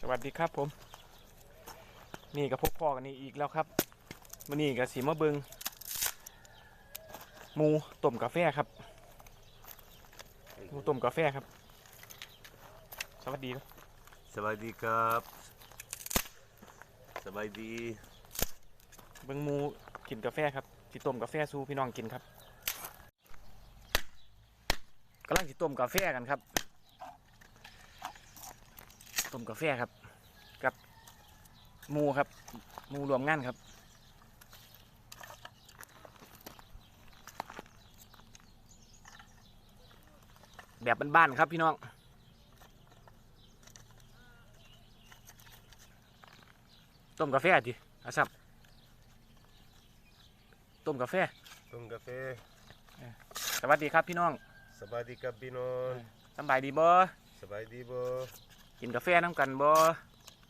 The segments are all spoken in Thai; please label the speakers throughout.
Speaker 1: สวัสดีครับผม นี่กับพบพ่อกันนี่อีกแล้วครับมันนี่กับสีมะเบิงหมูต้มกาแฟครับหมูต้มกาแฟครับ สวัสดีครับ
Speaker 2: สบายดีครับสบายดี
Speaker 1: เบิงหมูกินกาแฟครับสิต้มกาแฟสู้พี่น้องกินครับกำลังสิต้มกาแฟกันครับ ต้มกาแฟครับ กับหมูครับหมูรวมงานครับแบบบ้านๆครับพี่น้อง ต้มกาแฟดิอาซับต้มกาแฟ
Speaker 2: ต้มกาแฟ
Speaker 1: สวัสดีครับพี่น้อง
Speaker 2: สบายดีครับพี่น้อง
Speaker 1: สำบายดีบ่
Speaker 2: สบายดีบ่
Speaker 1: กินกาแฟน้ำกันบ่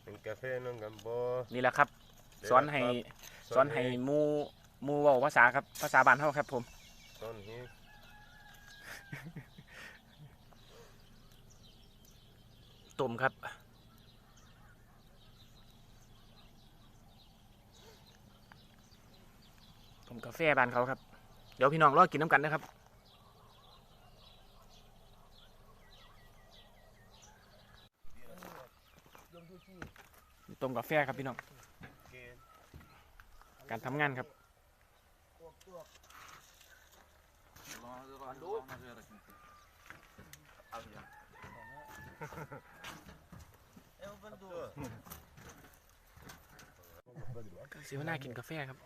Speaker 2: เป็นกาแฟน้องกันบ่
Speaker 1: นี่แหละครับ สอนให้สอนให้หมูหมูเว้าภาษาครับภาษาบ้านเฮาครับผม
Speaker 2: สอนให้
Speaker 1: ต้มครับต้มกาแฟบ้านเขาครับ เดี๋ยวพี่น้องรอกินน้ำกันนะครับ ต้มกาแฟครับพี่น้อง การทำงานครับ สิวหน้ากินกาแฟครับ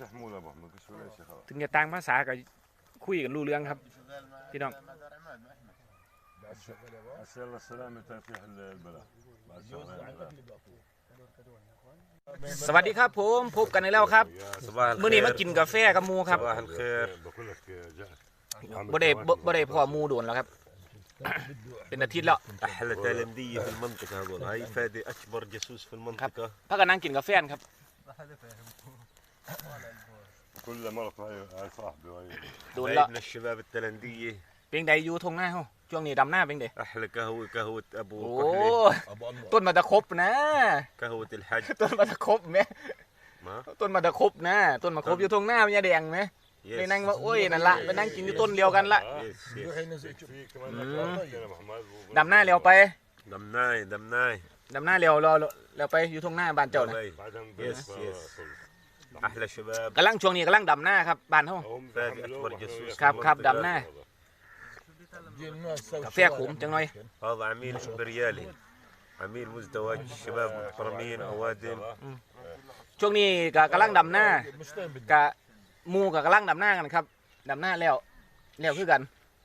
Speaker 2: الشحمولة ابو احمد ايش ولا شيء خلاص
Speaker 1: ถึงจะต่างภาษาก็คุยกันรู้เรื่องครับ พี่น้ อง
Speaker 2: عسى الله السلامة تفتح البلد بعد شهرين ثلاثة.
Speaker 1: สวัสดีครับผมพบกันในแล้วครับ
Speaker 2: صباح
Speaker 1: มื้อนี้มา
Speaker 2: الخير
Speaker 1: กินกาแฟกับหมูครับ
Speaker 2: صباح الخير
Speaker 3: بقول لك جاء
Speaker 1: บ่ได้บ่บ่ได้พ่อหมูโดนแล้วครับ เป็นอาทิตย์แล้ว
Speaker 2: احلى تايلاندية في المنطقة هذول هاي فادي اكبر جاسوس في المنطقة
Speaker 1: พักกันนั่งกินกาแฟครับ
Speaker 3: كل مرة هاي هاي صاحبي وهي
Speaker 1: โดนแล้ว
Speaker 2: هاي من الشباب التايلاندية
Speaker 1: เป็นใดอยู่ทงหน้าเฮา ช่วงนี้ดำหน้าเป็นใด
Speaker 2: احلى قهوة قهوة ابو
Speaker 1: โอ้
Speaker 2: كحلي
Speaker 1: ต้นมาตะครบนะ
Speaker 2: قهوة الحج
Speaker 1: ต้นมาตะครบแม่
Speaker 2: ما
Speaker 1: ต้นมาตะครบนะต้นมาครบอยู่ทงหน้ามันยาแดงไหม
Speaker 2: يس
Speaker 1: ไปนั่งว่าโอ้ยนั่นละไปนั่งกินอยู่ต้นเดียวกันละ
Speaker 2: يس يس
Speaker 3: في كمان
Speaker 1: مم.
Speaker 3: أكلات يا محمد
Speaker 1: ดำหน้าเร็วไป
Speaker 2: دمناي دمناي
Speaker 1: ดำหน้าเร็วรอเร็วไปอยู่ทงหน้าบ้านเจ้านะ
Speaker 2: والله
Speaker 3: بعدين
Speaker 2: يس
Speaker 3: بس
Speaker 2: يس احلى شباب
Speaker 1: กำลังช่วงนี้กำลังดำหน้าครับบ้านเฮา
Speaker 3: هم
Speaker 2: فادي
Speaker 3: بيعملوا
Speaker 2: أكبر
Speaker 3: وإحنا
Speaker 2: جاسوس
Speaker 3: وياكم.
Speaker 1: كاب- كاب
Speaker 3: منطقة
Speaker 1: دمناه.
Speaker 3: هذا.
Speaker 1: กาแฟขมจั งหน่อย
Speaker 2: هذا عميل امبريالي عميل مزدوج شباب محترمين اوادم
Speaker 1: ช่วงนี้ก็กำลังดำหน้ากะหมูกับกำลังดำหน้ากันครับดำหน้าแล้วแล้วคือกัน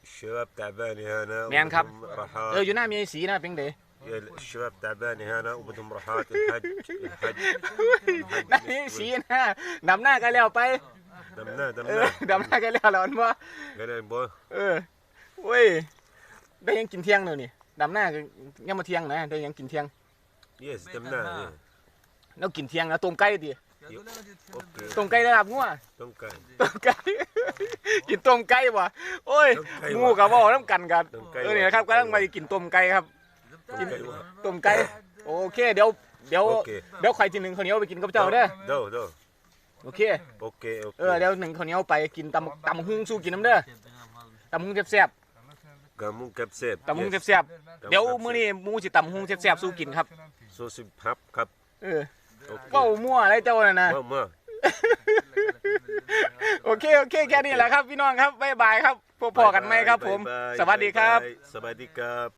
Speaker 2: الشباب تعباني هنا
Speaker 1: مين كاب؟
Speaker 2: وبدهم
Speaker 1: เออ
Speaker 2: راحات
Speaker 1: อยู่หน้ามีสีนะเป็นเด
Speaker 2: يا الشباب تعباني هنا وبدهم راحات الحج الحج
Speaker 1: หน้ามีสีนะดำหน้ากันแล้วไป
Speaker 2: دمنا
Speaker 1: เออ
Speaker 2: دمنا
Speaker 1: ดำหน้ากันแล้วแล้วอันว่า
Speaker 2: قال بو
Speaker 1: เออเ เว้ย ได้ยังกินเที่ยงเลยนี่ดำหน้าก็ยังมาเที่ยงนะได้ยังกินเที่ยง
Speaker 2: Yes, May tanda. tanda.
Speaker 1: แล้วกินเที่ยงแล้วต้มไก่ดิต้มไก่ได้รับงัว
Speaker 2: Don't cry.
Speaker 1: ต้มไก่ กินต้มไก่วะโอ้ย
Speaker 2: งูกั
Speaker 1: บบ่อน้ำกันกันเออนี่นะครับก็ต้องไปกินต้มไก่ครับกินต้มไก่ โอเค เดี๋ยว เดี๋ยวเดี๋ยวใครจีหนึ่งข้าเนียวไปกินกับเจ้าเด้อ
Speaker 2: เด้า
Speaker 1: โอเค
Speaker 2: โอ
Speaker 1: เคเอ
Speaker 2: อ
Speaker 1: เดี๋ยวหนึ่งข้าวเหนียวไปกินตำตำหุ้งสู้กินน้ำเด้อตำหุ้งแซ่บ
Speaker 2: กะ
Speaker 1: มุงเก็บเศษ ตำหุ้งแซ่บๆเดี๋ยวมื้อนี้มูสิตำหุ้งแซ่บๆสู้กินครับ
Speaker 2: สู้สิบพับครับ
Speaker 1: เออ
Speaker 2: โอ
Speaker 1: เคเว้มั่วอะไรเจ้าน่ะนะ
Speaker 2: เมื่อมื่อ
Speaker 1: โอเค โอเค แค่นี้แหละครับ พี่น้องครับ บ๊ายบายครับพบพอกันไหมครับผม สวัสดีครับ
Speaker 2: สวัสดีครับ